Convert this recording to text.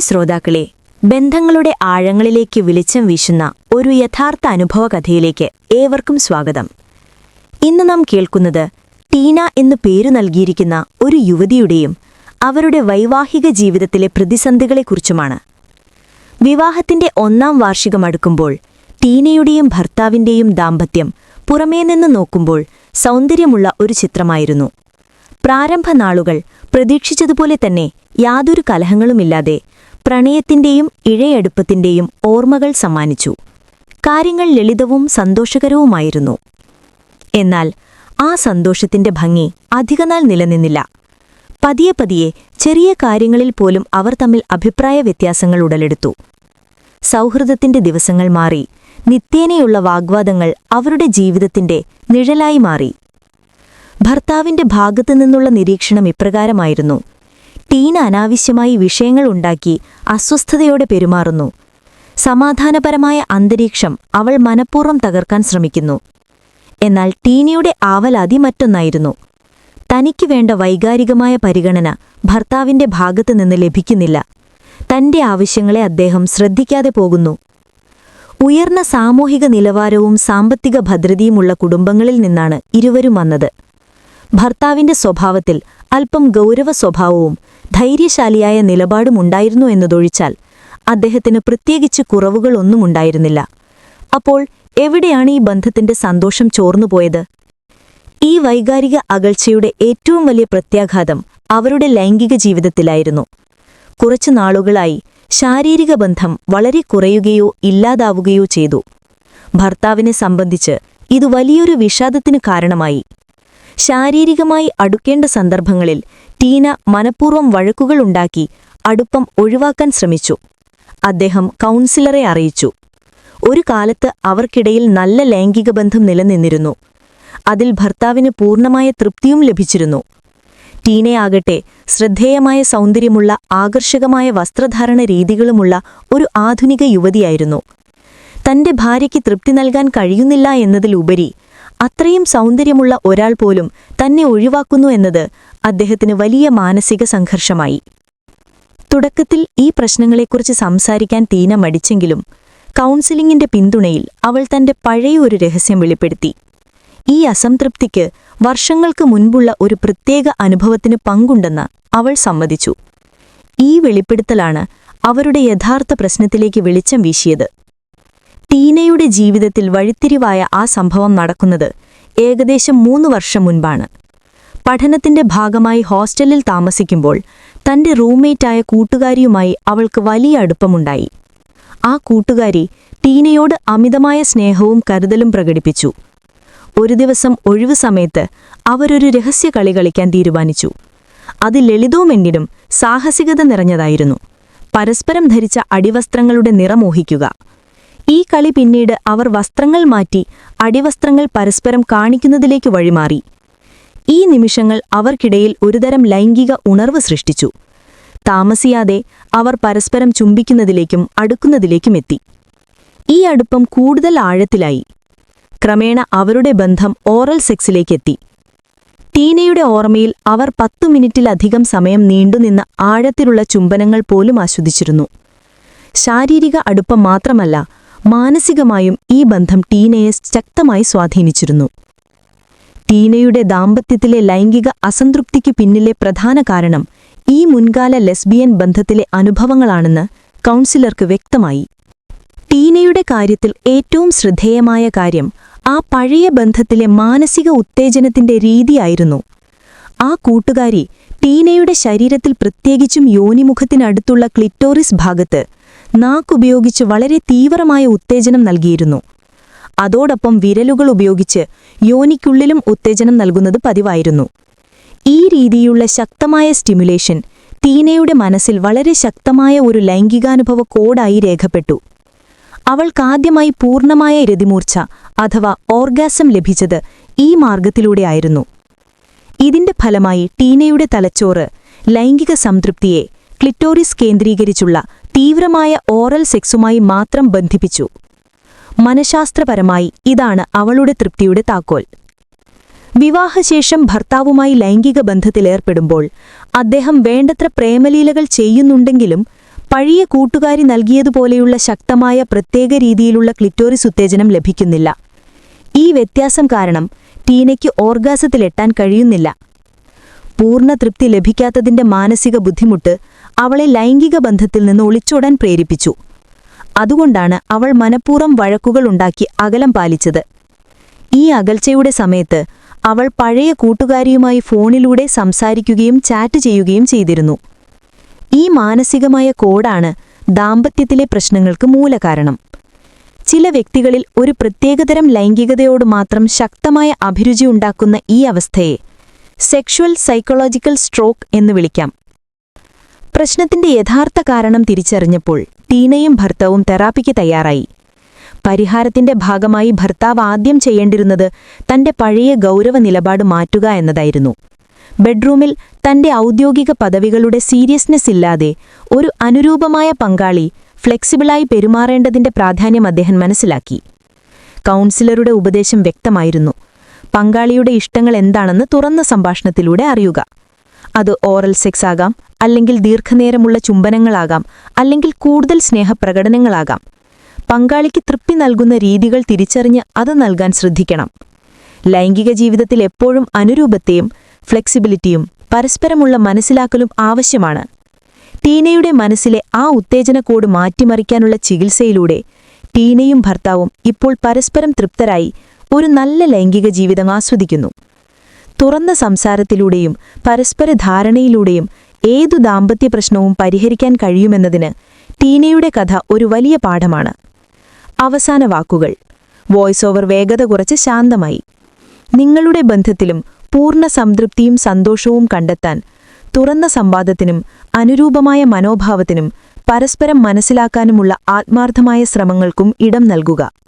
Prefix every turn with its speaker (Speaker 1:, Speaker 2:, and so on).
Speaker 1: ശ്രോതാക്കളെ ബന്ധങ്ങളുടെ ആഴങ്ങളിലേക്ക് വിളിച്ചം വീശുന്ന ഒരു യഥാർത്ഥ അനുഭവ കഥയിലേക്ക് ഏവർക്കും സ്വാഗതം. ഇന്ന് നാം കേൾക്കുന്നത് ടീന എന്നു പേരു നൽകിയിരിക്കുന്ന ഒരു യുവതിയുടെയും അവരുടെ വൈവാഹിക ജീവിതത്തിലെ പ്രതിസന്ധികളെക്കുറിച്ചുമാണ്. വിവാഹത്തിന്റെ ഒന്നാം വാർഷികം അടുക്കുമ്പോൾ ടീനയുടെയും ഭർത്താവിന്റെയും ദാമ്പത്യം പുറമേ നിന്ന് നോക്കുമ്പോൾ സൗന്ദര്യമുള്ള ഒരു ചിത്രമായിരുന്നു. പ്രാരംഭ നാളുകൾ പ്രതീക്ഷിച്ചതുപോലെ തന്നെ യാതൊരു കലഹങ്ങളുമില്ലാതെ പ്രണയത്തിന്റെയും ഇഴയടുപ്പത്തിന്റെയും ഓർമ്മകൾ സമ്മാനിച്ചു. കാര്യങ്ങൾ ലളിതവും സന്തോഷകരവുമായിരുന്നു. എന്നാൽ ആ സന്തോഷത്തിന്റെ ഭംഗി അധികനാൾ നിലനിന്നില്ല. പതിയെ പതിയെ ചെറിയ കാര്യങ്ങളിൽ പോലും അവർ തമ്മിൽ അഭിപ്രായ വ്യത്യാസങ്ങൾ ഉടലെടുത്തു. സൗഹൃദത്തിന്റെ ദിവസങ്ങൾ മാറി. നിത്യേനയുള്ള വാഗ്വാദങ്ങൾ അവരുടെ ജീവിതത്തിന്റെ നിഴലായി മാറി. ഭർത്താവിന്റെ ഭാഗത്തു നിന്നുള്ള നിരീക്ഷണം ഇപ്രകാരമായിരുന്നു. ടീന അനാവശ്യമായി വിഷയങ്ങൾ ഉണ്ടാക്കി അസ്വസ്ഥതയോടെ പെരുമാറുന്നു. സമാധാനപരമായ അന്തരീക്ഷം അവൾ മനഃപൂർവം തകർക്കാൻ ശ്രമിക്കുന്നു. എന്നാൽ ടീനയുടെ ആവലാതി മറ്റൊന്നായിരുന്നു തനിക്ക് വേണ്ട വൈകാരികമായ പരിഗണന ഭർത്താവിന്റെ ഭാഗത്തു നിന്ന് ലഭിക്കുന്നില്ല. തന്റെ ആവശ്യങ്ങളെ അദ്ദേഹം ശ്രദ്ധിക്കാതെ പോകുന്നു. ഉയർന്ന സാമൂഹിക നിലവാരവും സാമ്പത്തിക ഭദ്രതയുമുള്ള കുടുംബങ്ങളിൽ നിന്നാണ് ഇരുവരും വന്നത്. ഭർത്താവിന്റെ സ്വഭാവത്തിൽ അല്പം ഗൗരവ സ്വഭാവവും ധൈര്യശാലിയായ നിലപാടും ഉണ്ടായിരുന്നു എന്നതൊഴിച്ചാൽ അദ്ദേഹത്തിന് പ്രത്യേകിച്ച് കുറവുകളൊന്നും ഉണ്ടായിരുന്നില്ല. അപ്പോൾ എവിടെയാണ് ഈ ബന്ധത്തിന്റെ സന്തോഷം ചോർന്നുപോയത് ഈ വൈകാരിക അകൽച്ചയുടെ ഏറ്റവും വലിയ പ്രത്യാഘാതം അവരുടെ ലൈംഗിക ജീവിതത്തിലായിരുന്നു. കുറച്ചു നാളുകളായി ശാരീരിക ബന്ധം വളരെ കുറയുകയോ ഇല്ലാതാവുകയോ ചെയ്തു. ഭർത്താവിനെ സംബന്ധിച്ച് ഇത് വലിയൊരു വിഷാദത്തിന് കാരണമായി. ശാരീരികമായി അടുക്കേണ്ട സന്ദർഭങ്ങളിൽ ടീന മനഃപൂർവം വഴക്കുകളുണ്ടാക്കി അടുപ്പം ഒഴിവാക്കാൻ ശ്രമിച്ചു. അദ്ദേഹം കൗൺസിലറെ അറിയിച്ചു. ഒരു കാലത്ത് അവർക്കിടയിൽ നല്ല ലൈംഗിക ബന്ധം നിലനിന്നിരുന്നു. അതിൽ ഭർത്താവിന് പൂർണമായ തൃപ്തിയും ലഭിച്ചിരുന്നു. ടീനയാകട്ടെ ശ്രദ്ധേയമായ സൗന്ദര്യമുള്ള ആകർഷകമായ വസ്ത്രധാരണ രീതികളുമുള്ള ഒരു ആധുനിക യുവതിയായിരുന്നു. തന്റെ ഭാര്യയ്ക്ക് തൃപ്തി നൽകാൻ കഴിയുന്നില്ല എന്നതിലുപരി അത്രയും സൗന്ദര്യമുള്ള ഒരാൾ പോലും തന്നെ ഒഴിവാക്കുന്നു എന്നത് അദ്ദേഹത്തിന് വലിയ മാനസിക സംഘർഷമായി. തുടക്കത്തിൽ ഈ പ്രശ്നങ്ങളെക്കുറിച്ച് സംസാരിക്കാൻ തീന മടിച്ചെങ്കിലും കൗൺസിലിംഗിന്റെ പിന്തുണയിൽ അവൾ തന്റെ പഴയ ഒരു രഹസ്യം വെളിപ്പെടുത്തി. ഈ അസംതൃപ്തിക്ക് വർഷങ്ങൾക്ക് മുൻപുള്ള ഒരു പ്രത്യേക അനുഭവത്തിന് പങ്കുണ്ടെന്ന് അവൾ സമ്മതിച്ചു. ഈ വെളിപ്പെടുത്തലാണ് അവരുടെ യഥാർത്ഥ പ്രശ്നത്തിലേക്ക് വെളിച്ചം വീശിയത്. ടീനയുടെ ജീവിതത്തിൽ വഴിത്തിരിവായ ആ സംഭവം നടക്കുന്നത് ഏകദേശം മൂന്ന് വർഷം മുൻപാണ്. പഠനത്തിന്റെ ഭാഗമായി ഹോസ്റ്റലിൽ താമസിക്കുമ്പോൾ തന്റെ റൂംമേറ്റായ കൂട്ടുകാരിയുമായി അവൾക്ക് വലിയ അടുപ്പമുണ്ടായി. ആ കൂട്ടുകാരി ടീനയോട് അമിതമായ സ്നേഹവും കരുതലും പ്രകടിപ്പിച്ചു. ഒരു ദിവസം ഒഴിവു സമയത്ത് അവരൊരു രഹസ്യ കളി കളിക്കാൻ തീരുമാനിച്ചു. അത് ലളിതവുമെങ്കിലും സാഹസികത നിറഞ്ഞതായിരുന്നു. പരസ്പരം ധരിച്ച അടിവസ്ത്രങ്ങളുടെ നിറമോഹിക്കുക. ഈ കളി പിന്നീട് അവർ വസ്ത്രങ്ങൾ മാറ്റി അടിവസ്ത്രങ്ങൾ പരസ്പരം കാണിക്കുന്നതിലേക്ക് വഴിമാറി. ഈ നിമിഷങ്ങൾ അവർക്കിടയിൽ ഒരുതരം ലൈംഗിക ഉണർവ് സൃഷ്ടിച്ചു. താമസിയാതെ അവർ പരസ്പരം ചുംബിക്കുന്നതിലേക്കും അടുക്കുന്നതിലേക്കും എത്തി. ഈ അടുപ്പം കൂടുതൽ ആഴത്തിലായി. ക്രമേണ അവരുടെ ബന്ധം ഓറൽ സെക്സിലേക്കെത്തി ടീനയുടെ ഓർമ്മയിൽ അവർ പത്തു മിനിറ്റിലധികം സമയം നീണ്ടുനിന്ന ആഴത്തിലുള്ള ചുംബനങ്ങൾ പോലും ആസ്വദിച്ചിരുന്നു. ശാരീരിക അടുപ്പം മാത്രമല്ല മാനസികമായും ഈ ബന്ധം ടീനയെ ശക്തമായി സ്വാധീനിച്ചിരുന്നു. ടീനയുടെ ദാമ്പത്യത്തിലെ ലൈംഗിക അസംതൃപ്തിക്കു പിന്നിലെ പ്രധാന കാരണം ഈ മുൻകാല ലെസ്ബിയൻ ബന്ധത്തിലെ അനുഭവങ്ങളാണെന്ന് കൗൺസിലർക്ക് വ്യക്തമായി. ടീനയുടെ കാര്യത്തിൽ ഏറ്റവും ശ്രദ്ധേയമായ കാര്യം ആ പഴയ ബന്ധത്തിലെ മാനസിക ഉത്തേജനത്തിന്റെ രീതിയായിരുന്നു. ആ കൂട്ടുകാരി ടീനയുടെ ശരീരത്തിൽ പ്രത്യേകിച്ചും യോനിമുഖത്തിനടുത്തുള്ള ക്ലിറ്റോറിസ് ഭാഗത്ത് നാക്കുപയോഗിച്ച് വളരെ തീവ്രമായ ഉത്തേജനം നൽകിയിരുന്നു. അതോടൊപ്പം വിരലുകൾ ഉപയോഗിച്ച് യോനിക്കുള്ളിലും ഉത്തേജനം നൽകുന്നത് പതിവായിരുന്നു. ഈ രീതിയിലുള്ള ശക്തമായ സ്റ്റിമുലേഷൻ തീനയുടെ മനസ്സിൽ വളരെ ശക്തമായ ഒരു ലൈംഗികാനുഭവ കോഡായി രേഖപ്പെട്ടു. അവൾക്കാദ്യമായി പൂർണമായ രതിമൂർച്ച അഥവാ ഓർഗാസം ലഭിച്ചത് ഈ മാർഗത്തിലൂടെയായിരുന്നു ഇതിന്റെ ഫലമായി ടീനയുടെ തലച്ചോറ് ലൈംഗിക സംതൃപ്തിയെ ക്ലിറ്റോറിസ് കേന്ദ്രീകരിച്ചുള്ള തീവ്രമായ ഓറൽ സെക്സുമായി മാത്രം ബന്ധിപ്പിച്ചു. മനഃശാസ്ത്രപരമായി ഇതാണ് അവളുടെ തൃപ്തിയുടെ താക്കോൽ. വിവാഹശേഷം ഭർത്താവുമായി ലൈംഗിക ബന്ധത്തിലേർപ്പെടുമ്പോൾ അദ്ദേഹം വേണ്ടത്ര പ്രേമലീലകൾ ചെയ്യുന്നുണ്ടെങ്കിലും പഴയ കൂട്ടുകാരി നൽകിയതുപോലെയുള്ള ശക്തമായ പ്രത്യേക രീതിയിലുള്ള ക്ലിറ്റോറിസ് ഉത്തേജനം ലഭിക്കുന്നില്ല. ഈ വ്യത്യാസം കാരണം ടീനയ്ക്ക് ഓർഗാസത്തിലെത്താൻ കഴിയുന്നില്ല. പൂർണ തൃപ്തി ലഭിക്കാത്തതിന്റെ മാനസിക ബുദ്ധിമുട്ട് അവളെ ലൈംഗിക ബന്ധത്തിൽ നിന്ന് ഒളിച്ചോടാൻ പ്രേരിപ്പിച്ചു. അതുകൊണ്ടാണ് അവൾ മനഃപൂർവം വഴക്കുകൾ ഉണ്ടാക്കി അകലം പാലിച്ചത്. ഈ അകൽച്ചയുടെ സമയത്ത് അവൾ പഴയ കൂട്ടുകാരിയുമായി ഫോണിലൂടെ സംസാരിക്കുകയും ചാറ്റ് ചെയ്യുകയും ചെയ്തിരുന്നു. ഈ മാനസികമായ കോഡാണ് ദാമ്പത്യത്തിലെ പ്രശ്നങ്ങൾക്ക് മൂലകാരണം. ചില വ്യക്തികളിൽ ഒരു പ്രത്യേകതരം ലൈംഗികതയോട് മാത്രം ശക്തമായ അഭിരുചി ഉണ്ടാക്കുന്ന ഈ അവസ്ഥയെ സെക്ഷുവൽ സൈക്കോളജിക്കൽ സ്ട്രോക്ക് എന്ന് വിളിക്കാം. പ്രശ്നത്തിന്റെ യഥാർത്ഥ കാരണം തിരിച്ചറിഞ്ഞപ്പോൾ ടീനയും ഭർത്താവും തെറാപ്പിക്ക് തയ്യാറായി. പരിഹാരത്തിന്റെ ഭാഗമായി ഭർത്താവ് ആദ്യം ചെയ്യേണ്ടിരുന്നത് തന്റെ പഴയ ഗൗരവ നിലപാട് മാറ്റുക എന്നതായിരുന്നു. ബെഡ്റൂമിൽ തന്റെ ഔദ്യോഗിക പദവികളുടെ സീരിയസ്നെസ് ഇല്ലാതെ ഒരു അനുരൂപമായ പങ്കാളി ഫ്ലെക്സിബിളായി പെരുമാറേണ്ടതിന്റെ പ്രാധാന്യം അദ്ദേഹം മനസ്സിലാക്കി. കൗൺസിലറുടെ ഉപദേശം വ്യക്തമായിരുന്നു. പങ്കാളിയുടെ ഇഷ്ടങ്ങൾ എന്താണെന്ന് തുറന്ന സംഭാഷണത്തിലൂടെ അറിയുക. അത് ഓറൽ സെക്സ് ആകാം അല്ലെങ്കിൽ ദീർഘനേരമുള്ള ചുംബനങ്ങളാകാം അല്ലെങ്കിൽ കൂടുതൽ സ്നേഹപ്രകടനങ്ങളാകാം. പങ്കാളിക്ക് തൃപ്തി നൽകുന്ന രീതികൾ തിരിച്ചറിഞ്ഞ് അത് നൽകാൻ ശ്രദ്ധിക്കണം. ലൈംഗിക ജീവിതത്തിൽ എപ്പോഴും അനുരൂപത്തെയും ഫ്ലെക്സിബിലിറ്റിയും പരസ്പരമുള്ള മനസ്സിലാക്കലും ആവശ്യമാണ്. ടീനയുടെ മനസ്സിലെ ആ ഉത്തേജന കോഡ് മാറ്റിമറിക്കാനുള്ള ചികിത്സയിലൂടെ ടീനയും ഭർത്താവും ഇപ്പോൾ പരസ്പരം തൃപ്തരായി ഒരു നല്ല ലൈംഗിക ജീവിതം ആസ്വദിക്കുന്നു. തുറന്ന സംസാരത്തിലൂടെയും പരസ്പര ധാരണയിലൂടെയും ഏതു ദാമ്പത്യ പ്രശ്നവും പരിഹരിക്കാൻ കഴിയുമെന്നതിന് ടീനയുടെ കഥ ഒരു വലിയ പാഠമാണ്. അവസാന വാക്കുകൾ. വോയിസ് ഓവർ വേഗത കുറച്ച് ശാന്തമായി. നിങ്ങളുടെ ബന്ധത്തിലും പൂർണ സംതൃപ്തിയും സന്തോഷവും കണ്ടെത്താൻ തുറന്ന സംവാദത്തിനും അനുരൂപമായ മനോഭാവത്തിനും പരസ്പരം മനസ്സിലാക്കാനുമുള്ള ആത്മാർത്ഥമായ ശ്രമങ്ങൾക്കും ഇടം നൽകുക.